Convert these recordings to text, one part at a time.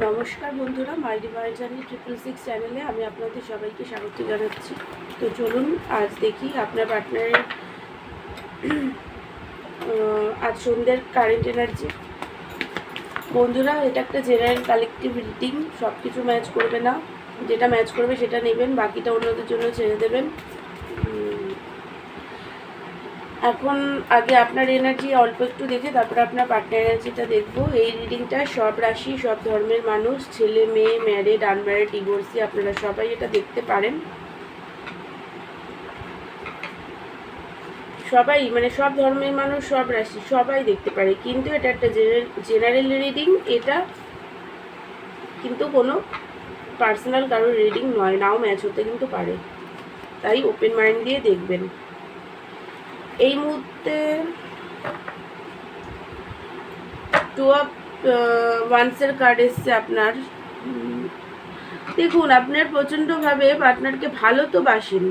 নমস্কার বন্ধুরা my divine journey triple six চ্যানেলে আমি আপনাদের সবাইকে স্বাগত জানাচ্ছি। তো চলুন, আজ দেখি আপনার পার্টনারের আজ সন্ধ্যের কারেন্ট এনার্জি বন্ধুরা, এটা একটা জেনারেল কালেকটিভ রিডিং সব কিছু ম্যাচ করবে না। যেটা ম্যাচ করবে সেটা নেবেন, বাকিটা অন্যদের জন্য ছেড়ে দেবেন। এখন আগে আপনার এনার্জি অল্প একটু দেখে তারপরে আপনার পার্টনার এনার্জিটা দেখব, এই রিডিংটা সব রাশি, সব ধর্মের মানুষ, ছেলে, মেয়ে ম্যারিড আনম্যারিড ডিভোর্সি আপনারা সবাই এটা দেখতে পারেন। সবাই মানে সব ধর্মের মানুষ, সব রাশি, সবাই দেখতে পারে। কিন্তু এটা একটা জেনারেল রিডিং এটা কিন্তু কোনো পার্সোনাল কারোর রিডিং নয়, নাও ম্যাচ হতে কিন্তু পারে। তাই ওপেন মাইন্ড দিয়ে দেখবেন। এই মুহূর্তে টু অফ ওয়ান্সের কার্ড এসছে আপনার। দেখুন, আপনার প্রচণ্ডভাবে পার্টনারকে ভালো তো বাসেন।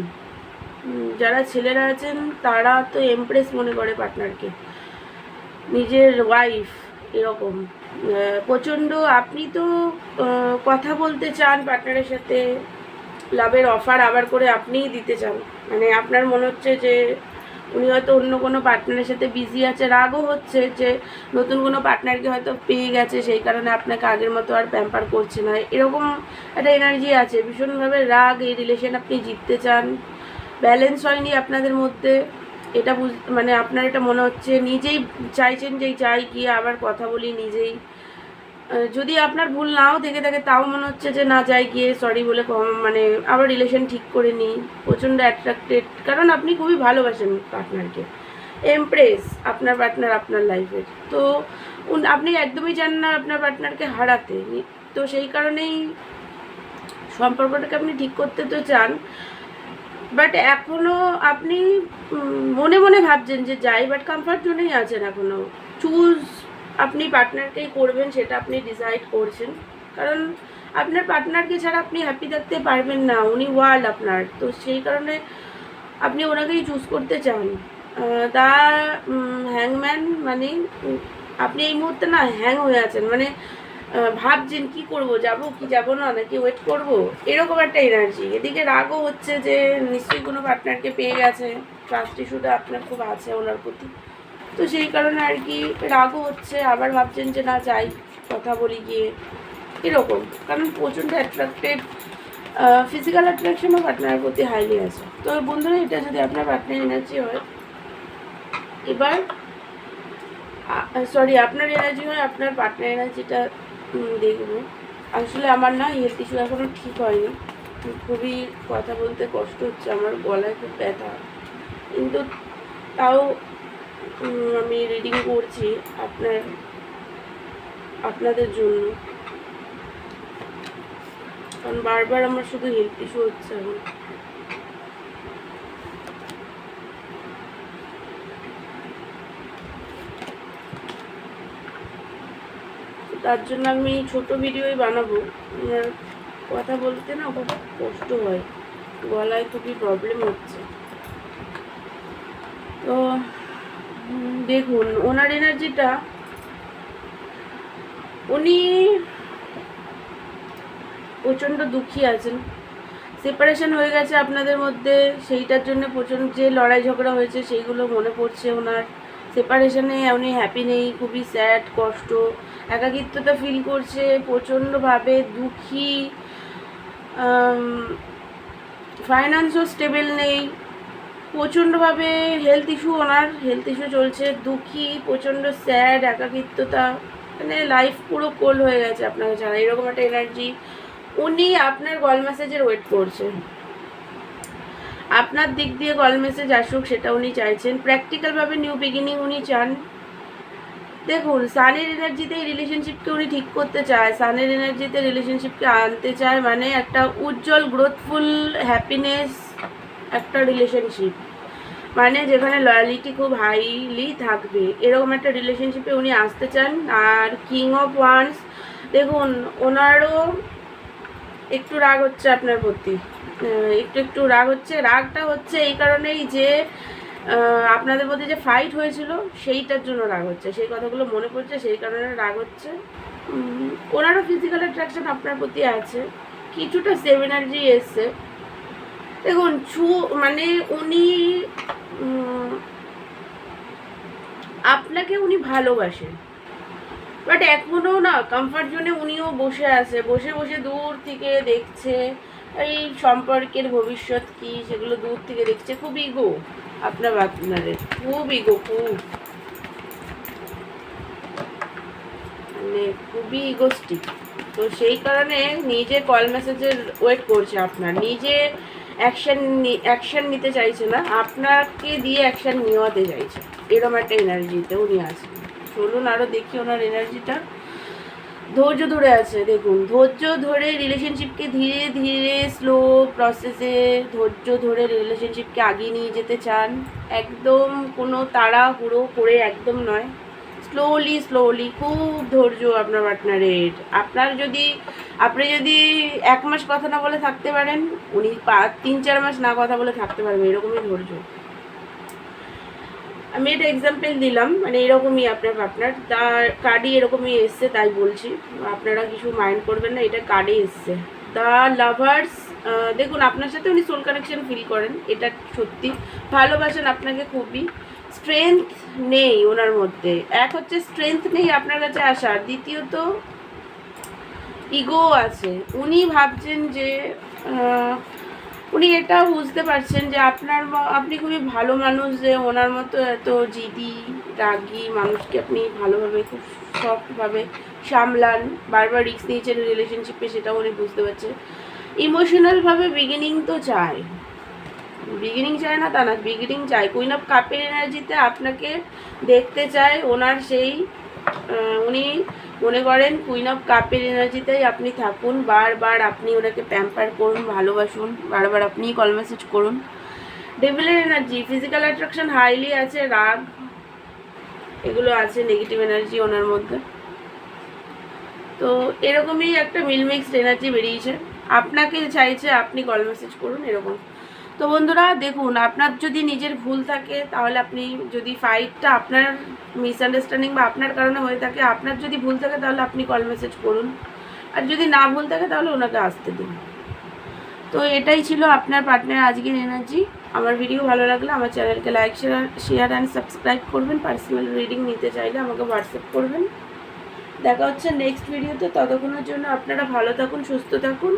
যারা ছেলেরা আছেন, তারা তো এমপ্রেস মনে করে পার্টনারকে নিজের ওয়াইফ এরকম। প্রচণ্ড, আপনি তো কথা বলতে চান পার্টনারের সাথে। লাভের অফার আবার করে আপনিই দিতে চান। মানে আপনার মনে হচ্ছে যে উনি হয়তো অন্য কোনো পার্টনারের সাথে বিজি আছে, রাগও হচ্ছে যে নতুন কোনো পার্টনারকে হয়তো পেয়ে গেছে, সেই কারণে আপনাকে আগের মতো আর প্যাম্পার করছে না। এরকম একটা এনার্জি আছে, ভীষণভাবে রাগ, এই রিলেশন আপনি জিততে চান। ব্যালেন্স হয়নি আপনাদের মধ্যে। এটা বুঝ মানে আপনার এটা মনে হচ্ছে, নিজেই চাইছেন যে চাই, গিয়ে আবার কথা বলি নিজেই। যদি আপনার ভুল নাও থেকে থাকে, তাও মনে হচ্ছে যে না, যাই গিয়ে সরি বলে মানে আবার রিলেশন ঠিক করে নিই। প্রচণ্ড অ্যাট্রাক্টেড কারণ আপনি খুবই ভালোবাসেন পার্টনারকে এমপ্রেস আপনার পার্টনার আপনার লাইফের তো আপনি একদমই চান না আপনার পার্টনারকে হারাতে। তো সেই কারণেই সম্পর্কটাকে আপনি ঠিক করতে তো চান। বাট এখনও আপনি মনে মনে ভাবছেন যে যাই বাট কমফর্ট জোনেই আছেন এখনও চুজ আপনি পার্টনারকেই করবেন সেটা আপনি ডিসাইড করছেন। কারণ আপনার পার্টনারকে ছাড়া আপনি হ্যাপি থাকতে পারবেন না, উনি ওয়ার্ল্ড আপনার। তো সেই কারণে আপনি ওনাকেই চুজ করতে চান। দা হ্যাংম্যান মানে আপনি এই মুহূর্তে না হ্যাং হয়ে আছেন। মানে ভাবছেন কি করব, যাব কি যাব না, নাকি ওয়েট করব? এরকম একটা এনার্জি এদিকে রাগও হচ্ছে যে, নিশ্চয়ই কোনো পার্টনারকে পেয়ে গেছে। ট্রাস্ট ইস্যুটা আপনার খুব আছে ওনার প্রতি। তো সেই কারণে আর কি রাগও হচ্ছে, আবার ভাবছেন যে না, যাই, কথা বলি গিয়ে। এরকম, কারণ প্রচণ্ড অ্যাট্রাক্টেড ফিজিক্যাল অ্যাট্রাকশনও পার্টনারের প্রতি হাইলি আছে। তো বন্ধুরা, এটা যদি আপনার পার্টনার এনার্জি হয়, এবার সরি আপনার এনার্জি হয়, আপনার পার্টনার এনার্জিটা দেখব আসলে আমার না হেলথ ইস্যু এখনও ঠিক হয়নি। খুবই কথা বলতে কষ্ট হচ্ছে, আমার গলায় খুব ব্যথা। কিন্তু তাও আমি রিডিং করছি আপনার, আপনাদের জন্য। কারণ বারবার আমার শুধু হেলথ ইস্যু হচ্ছে এখন। তার জন্য আমি ছোট ভিডিওই বানাবো। কথা বলতে না খুব কষ্ট হয়। গলায় খুবই প্রবলেম হচ্ছে। তো দেখুন, ওনার এনার্জিটা, উনি প্রচণ্ড দুঃখী আছেন। সেপারেশন হয়ে গেছে আপনাদের মধ্যে, সেইটার জন্য প্রচণ্ড যে লড়াই ঝগড়া হয়েছে, সেইগুলো মনে পড়ছে ওনার। সেপারেশনে উনি হ্যাপি নেই, খুবই স্যাড কষ্ট একাকিত্বতা ফিল করছে, প্রচণ্ডভাবে দুঃখী ফাইন্যান্সও স্টেবল নেই। প্রচণ্ডভাবে হেলথ ইস্যু ওনার হেলথ ইস্যু চলছে, দুঃখী, প্রচণ্ড স্যাড একাকিত্বতা মানে লাইফ পুরো কোল হয়ে গেছে আপনাকে ছাড়া এরকম একটা এনার্জি উনি আপনার কল মেসেজের ওয়েট করছেন। আপনার দিক দিয়ে কল মেসেজ আসুক, সেটা উনি চাইছেন। প্র্যাকটিক্যালভাবে নিউ বিগিনিং উনি চান। দেখুন সানের এনার্জিতে রিলেশনশিপকে উনি ঠিক করতে চায় সানের এনার্জিতে রিলেশনশিপকে আনতে চায় মানে একটা উজ্জ্বল গ্রোথফুল হ্যাপিনেস একটা রিলেশনশিপ মানে যেখানে লয়ালিটি খুব হাইলি থাকবে, এরকম একটা রিলেশনশিপে উনি আসতে চান। আর কিং অফ ওয়ান্স দেখুন, ওনারও একটু রাগ হচ্ছে আপনার প্রতি। একটু একটু রাগ হচ্ছে। রাগটা হচ্ছে এই কারণেই যে আপনাদের মধ্যে যে ফাইট হয়েছিল, সেইটার জন্য রাগ হচ্ছে। সেই কথাগুলো মনে পড়ছে, সেই কারণে রাগ হচ্ছে। ওনারও ফিজিক্যাল অ্যাট্রাকশন আপনার প্রতি আছে। কিছুটা সেভ এনার্জি এসছে। দেখুন ছু মানে উনি আপনাকে উনি ভালোবাসেন। বাট এখনও না কমফর্ট জোনে উনিও বসে আছে। বসে বসে দূর থেকে দেখছে, এই সম্পর্কের ভবিষ্যৎ কি, সেগুলো দূর থেকে দেখছে। খুব ইগো আপনার আপনাদের। খুব ইগো খুব। মানে খুবই ইগোস্টিক তো সেই কারণে নিজে কল মেসেজের ওয়েট করছে আপনার। নিজে অ্যাকশন অ্যাকশন নিতে চাইছে না, আপনাকে দিয়ে অ্যাকশন নেওয়াতে চাইছে। এরকম একটা এনার্জিতে উনি আছেন। চলুন আরও দেখি ওনার এনার্জিটা ধৈর্য ধরে আছে, দেখুন। ধৈর্য ধরে রিলেশনশিপকে ধীরে ধীরে স্লো প্রসেসে ধৈর্য ধরে রিলেশনশিপকে আগিয়ে নিয়ে যেতে চান। একদম কোনো তাড়াহুড়ো করে একদম নয়। স্লোলি স্লোলি খুব ধৈর্য আপনার পার্টনারের আপনার যদি আপনি যদি এক মাস কথা না বলে থাকতে পারেন, উনি তিন, চার মাস না কথা বলে থাকতে পারবেন, এরকমই ধৈর্য। আমি এটা এক্সাম্পল দিলাম মানে এরকমই আপনার পার্টনার তার কার্ডই এরকমই এসছে, তাই বলছি। আপনারা কিছু মাইন্ড করবেন না, এটা কার্ডে এসছে। দ্য লাভার্স দেখুন, আপনার সাথে উনি সোল কানেকশন ফিল করেন, এটা সত্যি। ভালোবাসেন আপনাকে খুবই। স্ট্রেংথ নেই ওনার মধ্যে। এক হচ্ছে স্ট্রেংথ নেই আপনার কাছে আসার, দ্বিতীয়ত ইগো আছে। উনি ভাবছেন যে উনি এটা বুঝতে পারছেন যে আপনার আপনি খুবই ভালো মানুষ যে ওনার মতো এত জিদি, রাগী মানুষকে আপনি ভালোভাবে, খুব সফটভাবে সামলান। বারবার রিস্ক নিয়েছেন রিলেশনশিপে সেটাও উনি বুঝতে পারছেন। ইমোশনালভাবে বিগিনিং তো চায় বিগিনিং চায় না তা না বিগিনিং চায় কুইন অফ কাপের এনার্জিতে আপনাকে দেখতে চায় ওনার সেই উনি মনে করেন কুইন অফ কাপের এনার্জিতেই আপনি থাকুন। বারবার আপনি ওনাকে প্যাম্পার করুন, ভালোবাসুন। বারবার আপনি কল মেসেজ করুন। ডেভিলের এনার্জি ফিজিক্যাল অ্যাট্রাকশন হাইলি আছে, রাগ, এগুলো আছে নেগেটিভ এনার্জি ওনার মধ্যে। তো এরকমই একটা মিলমিক্সড এনার্জি বেরিয়েছে। আপনাকে চাইছে আপনি কল মেসেজ করুন, এরকম। তো বন্ধুরা, দেখুন, আপনার যদি নিজের ভুল থাকে, তাহলে আপনি যদি ফাইটটা আপনার মিসআন্ডারস্ট্যান্ডিং বা আপনার কারণে হয়ে থাকে, আপনার যদি ভুল থাকে, তাহলে আপনি কল মেসেজ করুন। আর যদি না ভুল থাকে, তাহলে ওনাকে আসতে দিন। তো এটাই ছিল আপনার পার্টনার আজকের এনার্জি আমার ভিডিও ভালো লাগলে আমার চ্যানেলকে like share share and subscribe করবেন। পার্সোনাল রিডিং নিতে চাইলে আমাকে হোয়াটসঅ্যাপ করবেন। দেখা হচ্ছে নেক্সট ভিডিওতে ততক্ষণের জন্য আপনারা ভালো থাকুন, সুস্থ থাকুন।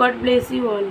God bless you all